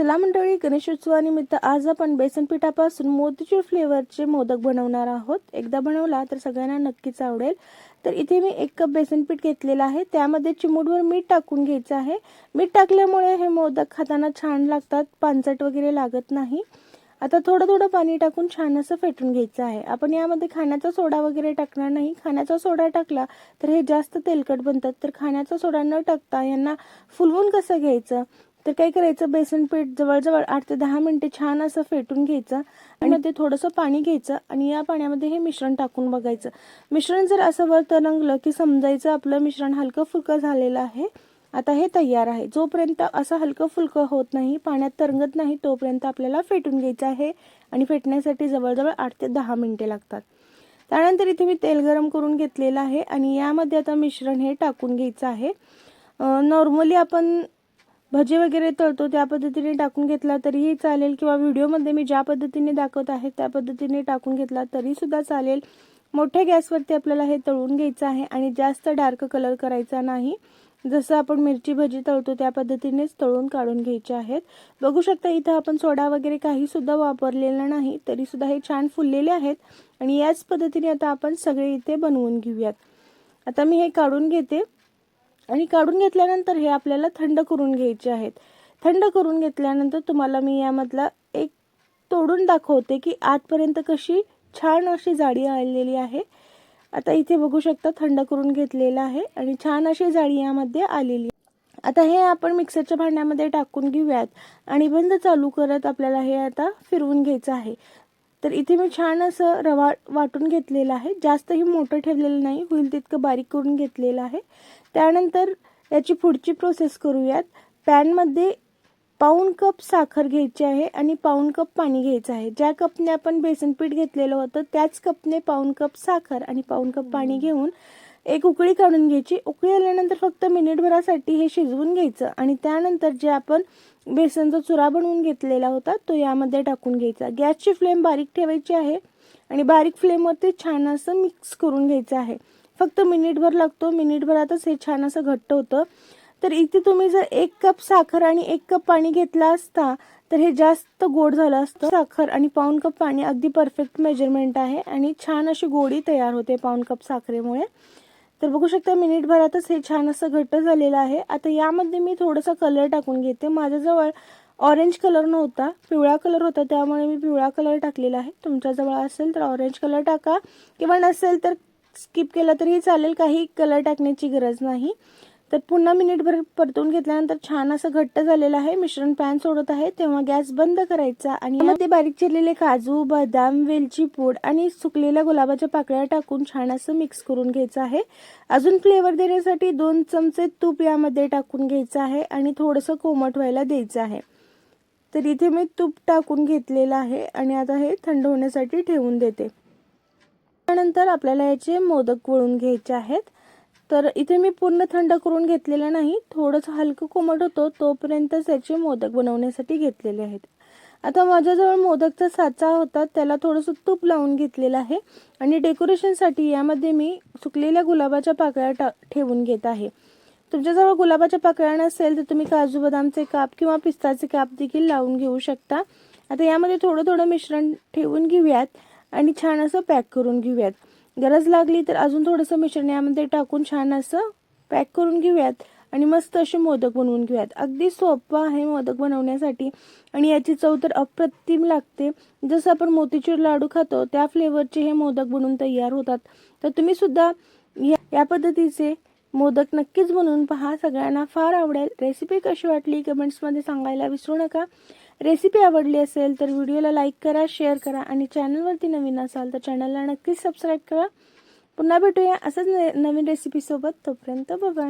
चला मंडळी गणेशोत्सवानिमित्त आज आपण बेसन पिठापासून मोतीचूर फ्लेवरचे मोदक बनवणार आहोत. एकदा बनवला तर सगळ्यांना नक्कीच आवडेल. तर इथे मी एक कप बेसन पीठ घेतलेलं आहे. त्यामध्ये चिमूटवर मीठ टाकून घ्यायचं आहे. मीठ टाकल्यामुळे हे मोदक खाताना छान लागतात पानचट वगैरे लागत नाही. आता थोडं थोडं पाणी टाकून छान असं फेटून घ्यायचं आहे. आपण यामध्ये खाण्याचा सोडा वगैरे टाकणार नाही. खाण्याचा सोडा टाकला तर हे जास्त तेलकट बनतात. तर खाण्याचा सोडा न टाकता यांना फुलवून कसं घ्यायचं? तर काय करायचं? बेसन पीठ जवळजवळ आठ ते दहा मिनिटे छान असं फेटून घ्यायचं आणि ते थोडंसं पाणी घ्यायचं आणि या पाण्यामध्ये हे मिश्रण टाकून बघायचं. मिश्रण जर असं वर तरंगलं की समजायचं आपलं मिश्रण हलकं फुलकं झालेलं आहे आता हे तयार आहे. जोपर्यंत असं हलकं फुलकं होत नाही पाण्यात तरंगत नाही तोपर्यंत आपल्याला फेटून घ्यायचं आहे आणि फेटण्यासाठी जवळजवळ आठ ते दहा मिनिटे लागतात. त्यानंतर इथे मी तेल गरम करून घेतलेलं आहे आणि यामध्ये आता मिश्रण हे टाकून घ्यायचं आहे. नॉर्मली आपण भजे वगैरे तळतो त्या पद्धतीने टाकून घेतला तरीही चालेल. किंवा व्हिडिओमध्ये मी ज्या पद्धतीने दाखवत आहे त्या पद्धतीने टाकून घेतला तरीसुद्धा चालेल. मोठ्या गॅसवरती आपल्याला हे तळून घ्यायचं आहे आणि जास्त डार्क कलर करायचा नाही. जसं आपण मिरची भजी तळतो त्या पद्धतीनेच तळून काढून घ्यायचे आहेत. बघू शकता इथं आपण सोडा वगैरे काहीसुद्धा वापरलेला नाही तरीसुद्धा हे छान फुललेले आहेत. आणि याच पद्धतीने आता आपण सगळे इथे बनवून घेऊयात. आता मी हे काढून घेते. आणि काढून घेतल्यानंतर हे आपल्याला थंड करून घ्यायचे आहेत. थंड करून घेतल्यानंतर तुम्हाला मी यामधला एक तोडून दाखवते की आतपर्यंत कशी छान अशी जाळी आलेली आहे. आता इथे बघू शकता थंड करून घेतलेलं आहे आणि छान अशी जाळी यामध्ये आलेली आता हे आपण मिक्सरच्या भांड्यामध्ये टाकून घेऊयात आणि बंद चालू करत आपल्याला हे आता फिरवून घ्यायचं आहे. तर इथे मी छान असं रवा वाटून घेतलेलं आहे. जास्तही मोठं ठेवलेलं नाही होईल तितकं बारीक करून घेतलेलं आहे. त्यानंतर याची पुढची प्रोसेस करूयात. पॅनमध्ये पाऊण कप साखर घ्यायची आहे आणि पाऊण कप पाणी घ्यायचं आहे. ज्या कपने आपण बेसन पीठ घेतलेलं होतं त्याच कपने पाऊण कप साखर आणि पाऊण कप पाणी घेऊन एक उकळी काढून घ्यायची. उकळी आल्यानंतर फक्त मिनिटभरासाठी हे शिजवून घ्यायचं आणि त्यानंतर जे आपण बेसनचा चुरा बनवून घेतलेला होता तो यामध्ये टाकून घ्यायचा. गॅसची फ्लेम बारीक ठेवायची आहे आणि बारीक फ्लेमवरती छान असं मिक्स करून घ्यायचं आहे. फक्त मिनिटभर लागतो मिनिटभरातच हे छान असं घट्ट होतं. तर इथे तुम्ही जर एक कप साखर आणि एक कप पाणी घेतला असता तर हे जास्त गोड झालं असतं. साखर आणि पाऊन कप पाणी अगदी परफेक्ट मेजरमेंट आहे आणि छान अशी गोडी तयार होते पाऊन कप साखरेमुळे. तर बघू शकता मिनिटभरातच हे छान असं घट्ट झालेलं आहे. आता यामध्ये मी थोडासा कलर टाकून घेते. माझ्याजवळ ऑरेंज कलर नव्हता पिवळा कलर होता त्यामुळे मी पिवळा कलर टाकलेला आहे. तुमच्याजवळ असेल तर ऑरेंज कलर टाका. किंवा नसेल तर स्किप केला तरीही चालेल काही कलर टाकण्याची गरज नाही. तर पुन्हा मिनिटभर परतून घेतल्यानंतर छान असं घट्ट झालेलं आहे. मिश्रण पॅन सोडत आहे. तेव्हा गॅस बंद करायचा आणि मध्ये बारीक चिरलेले काजू बदाम वेलची पूड आणि सुकलेल्या गुलाबाच्या पाकळ्या टाकून छान असं मिक्स करून घ्यायचं आहे. अजून फ्लेवर देण्यासाठी दोन चमचे तूप यामध्ये टाकून घ्यायचं आहे आणि थोडंसं कोमट व्हायला द्यायचं आहे. तर इथे मी तूप टाकून घेतलेलं आहे आणि आता हे थंड होण्यासाठी ठेवून देते. त्यानंतर आपल्याला याचे मोदक वळून घ्यायचे आहेत. तर इथे मी पूर्ण थंड करून घेतलेलं नाही थोडंसं हलकं कोमट होतो तोपर्यंतच याचे मोदक बनवण्यासाठी घेतलेले आहेत. आता माझ्याजवळ मोदकचा साचा होता त्याला थोडंसं तूप लावून घेतलेलं आहे आणि डेकोरेशनसाठी यामध्ये मी सुकलेल्या गुलाबाच्या पाकळ्या टा ठेवून घेत आहे. तुमच्याजवळ गुलाबाच्या पाकळ्या नसेल तर तुम्ही काजू बदामचे काप किंवा पिस्ताचे काप देखील लावून घेऊ शकता. आता यामध्ये थोडं थोडं मिश्रण ठेवून घेऊयात आणि छान असं पॅक करून घेऊयात. गरज लागली तर अजून थोडंसं मिश्रण यामध्ये टाकून छान असं पॅक करून घेऊयात आणि मस्त असे मोदक बनवून घेऊयात. अगदी सोपं आहे मोदक बनवण्यासाठी आणि याची चव तर अप्रतिम लागते. जसं आपण मोतीचूर लाडू खातो त्या फ्लेवरचे हे मोदक बनवून तयार होतात. तर तुम्ही सुद्धा या पद्धतीचे मोदक नक्कीच बनवून पहा. सगळ्यांना फार आवडेल. रेसिपी कशी वाटली? कमेंट्समध्ये सांगायला विसरू नका. रेसिपी आवडली असेल तर व्हिडिओला लाईक करा शेअर करा आणि चॅनलवरती नवीन असाल तर चॅनलला नक्कीच सबस्क्राईब करा. पुन्हा भेटूया असंच नवीन रेसिपीसोबत तोपर्यंत बघा.